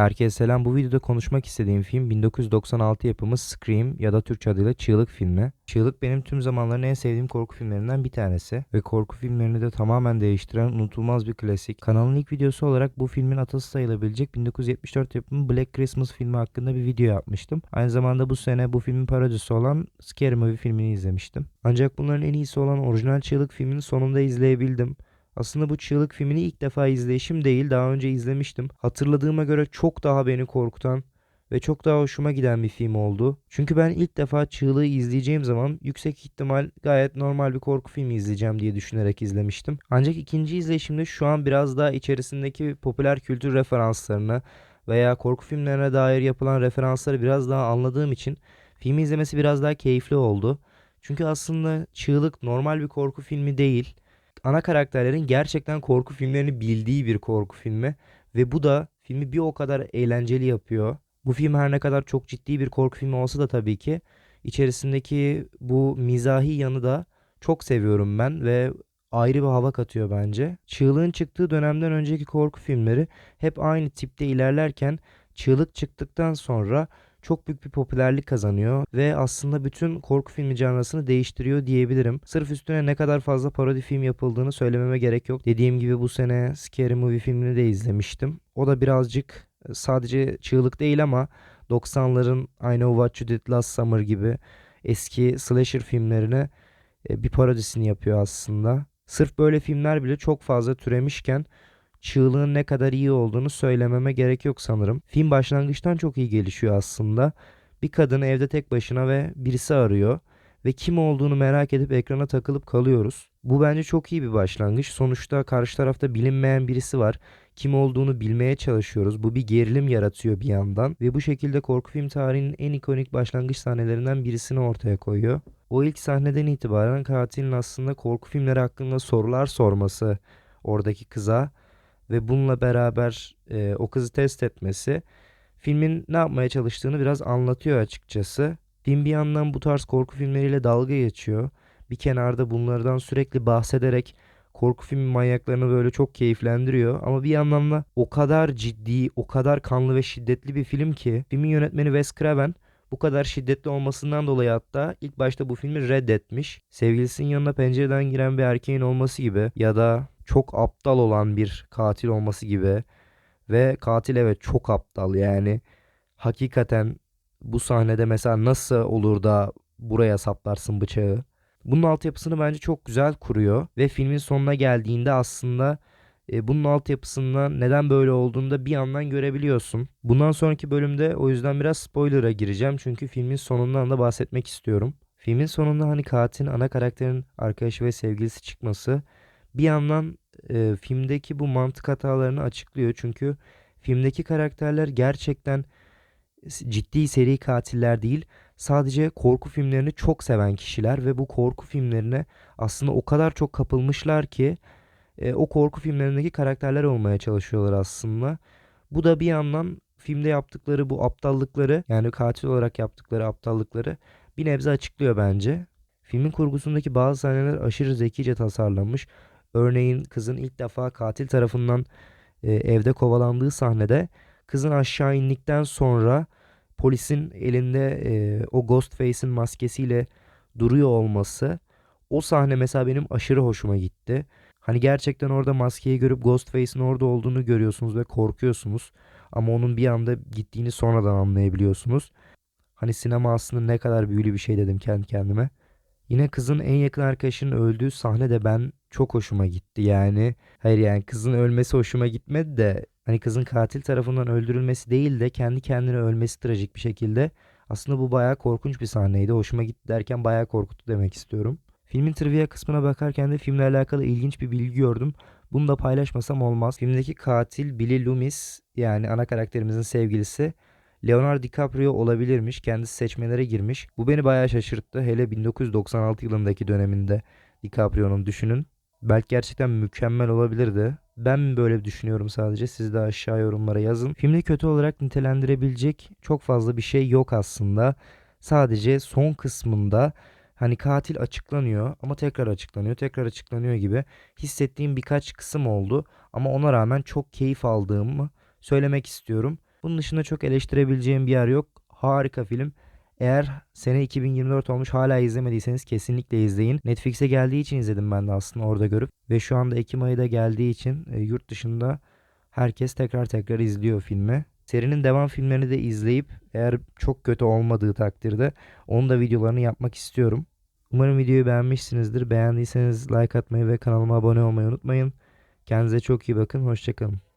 Herkese selam. Bu videoda konuşmak istediğim film 1996 yapımı Scream ya da Türkçe adıyla Çığlık filmi. Çığlık benim tüm zamanların en sevdiğim korku filmlerinden bir tanesi ve korku filmlerini de tamamen değiştiren unutulmaz bir klasik. Kanalın ilk videosu olarak bu filmin atası sayılabilecek 1974 yapımı Black Christmas filmi hakkında bir video yapmıştım. Aynı zamanda bu sene bu filmin parodisi olan Scary Movie filmini izlemiştim. Ancak bunların en iyisi olan orijinal Çığlık filmini sonunda izleyebildim. Aslında bu çığlık filmini ilk defa izleyişim değil daha önce izlemiştim. Hatırladığıma göre çok daha beni korkutan ve çok daha hoşuma giden bir film oldu. Çünkü ben ilk defa çığlığı izleyeceğim zaman yüksek ihtimal gayet normal bir korku filmi izleyeceğim diye düşünerek izlemiştim. Ancak ikinci izleyişimde şu an biraz daha içerisindeki popüler kültür referanslarını veya korku filmlerine dair yapılan referansları biraz daha anladığım için filmi izlemesi biraz daha keyifli oldu. Çünkü aslında Çığlık normal bir korku filmi değil ana karakterlerin gerçekten korku filmlerini bildiği bir korku filmi ve bu da filmi bir o kadar eğlenceli yapıyor. Bu film her ne kadar çok ciddi bir korku filmi olsa da tabii ki içerisindeki bu mizahi yanı da çok seviyorum ben ve ayrı bir hava katıyor bence. Çığlığın çıktığı dönemden önceki korku filmleri hep aynı tipte ilerlerken Çığlık çıktıktan sonra çok büyük bir popülerlik kazanıyor ve aslında bütün korku filmi canrasını değiştiriyor diyebilirim. Sırf üstüne ne kadar fazla parodi film yapıldığını söylememe gerek yok. Dediğim gibi bu sene Scary Movie filmini de izlemiştim. O da birazcık e, sadece çığlık değil ama 90'ların I Know What You Did Last Summer gibi eski slasher filmlerine e, bir parodisini yapıyor aslında. Sırf böyle filmler bile çok fazla türemişken çığlığın ne kadar iyi olduğunu söylememe gerek yok sanırım. Film başlangıçtan çok iyi gelişiyor aslında. Bir kadın evde tek başına ve birisi arıyor ve kim olduğunu merak edip ekrana takılıp kalıyoruz. Bu bence çok iyi bir başlangıç. Sonuçta karşı tarafta bilinmeyen birisi var. Kim olduğunu bilmeye çalışıyoruz. Bu bir gerilim yaratıyor bir yandan ve bu şekilde korku film tarihinin en ikonik başlangıç sahnelerinden birisini ortaya koyuyor. O ilk sahneden itibaren katilin aslında korku filmleri hakkında sorular sorması oradaki kıza ve bununla beraber e, o kızı test etmesi filmin ne yapmaya çalıştığını biraz anlatıyor açıkçası. Film bir yandan bu tarz korku filmleriyle dalga geçiyor. Bir kenarda bunlardan sürekli bahsederek korku filmi manyaklarını böyle çok keyiflendiriyor. Ama bir yandan da o kadar ciddi, o kadar kanlı ve şiddetli bir film ki filmin yönetmeni Wes Craven bu kadar şiddetli olmasından dolayı hatta ilk başta bu filmi reddetmiş. Sevgilisinin yanına pencereden giren bir erkeğin olması gibi ya da çok aptal olan bir katil olması gibi ve katil evet çok aptal yani hakikaten bu sahnede mesela nasıl olur da buraya saplarsın bıçağı. Bunun altyapısını bence çok güzel kuruyor ve filmin sonuna geldiğinde aslında e, bunun altyapısından neden böyle olduğunu da bir yandan görebiliyorsun. Bundan sonraki bölümde o yüzden biraz spoiler'a gireceğim çünkü filmin sonundan da bahsetmek istiyorum. Filmin sonunda hani katilin ana karakterin arkadaşı ve sevgilisi çıkması bir yandan e, filmdeki bu mantık hatalarını açıklıyor. Çünkü filmdeki karakterler gerçekten ciddi seri katiller değil. Sadece korku filmlerini çok seven kişiler ve bu korku filmlerine aslında o kadar çok kapılmışlar ki e, o korku filmlerindeki karakterler olmaya çalışıyorlar aslında. Bu da bir yandan filmde yaptıkları bu aptallıkları yani katil olarak yaptıkları aptallıkları bir nebze açıklıyor bence. Filmin kurgusundaki bazı sahneler aşırı zekice tasarlanmış. Örneğin kızın ilk defa katil tarafından e, evde kovalandığı sahnede kızın aşağı indikten sonra polisin elinde e, o Ghostface'in maskesiyle duruyor olması o sahne mesela benim aşırı hoşuma gitti. Hani gerçekten orada maskeyi görüp Ghostface'in orada olduğunu görüyorsunuz ve korkuyorsunuz. Ama onun bir anda gittiğini sonradan anlayabiliyorsunuz. Hani sinema aslında ne kadar büyülü bir şey dedim kendi kendime. Yine kızın en yakın arkadaşının öldüğü sahne de ben çok hoşuma gitti yani. Hayır yani kızın ölmesi hoşuma gitmedi de hani kızın katil tarafından öldürülmesi değil de kendi kendine ölmesi trajik bir şekilde. Aslında bu bayağı korkunç bir sahneydi. Hoşuma gitti derken bayağı korkuttu demek istiyorum. Filmin trivia kısmına bakarken de filmle alakalı ilginç bir bilgi gördüm. Bunu da paylaşmasam olmaz. Filmdeki katil Billy Loomis yani ana karakterimizin sevgilisi Leonardo DiCaprio olabilirmiş. Kendisi seçmelere girmiş. Bu beni bayağı şaşırttı. Hele 1996 yılındaki döneminde DiCaprio'nun düşünün. Belki gerçekten mükemmel olabilirdi. Ben böyle düşünüyorum sadece. Siz de aşağı yorumlara yazın. Filmde kötü olarak nitelendirebilecek çok fazla bir şey yok aslında. Sadece son kısmında hani katil açıklanıyor ama tekrar açıklanıyor, tekrar açıklanıyor gibi hissettiğim birkaç kısım oldu. Ama ona rağmen çok keyif aldığımı söylemek istiyorum. Bunun dışında çok eleştirebileceğim bir yer yok. Harika film. Eğer sene 2024 olmuş hala izlemediyseniz kesinlikle izleyin. Netflix'e geldiği için izledim ben de aslında orada görüp. Ve şu anda Ekim ayı da geldiği için e, yurt dışında herkes tekrar tekrar izliyor filmi. Serinin devam filmlerini de izleyip eğer çok kötü olmadığı takdirde onun da videolarını yapmak istiyorum. Umarım videoyu beğenmişsinizdir. Beğendiyseniz like atmayı ve kanalıma abone olmayı unutmayın. Kendinize çok iyi bakın. Hoşçakalın.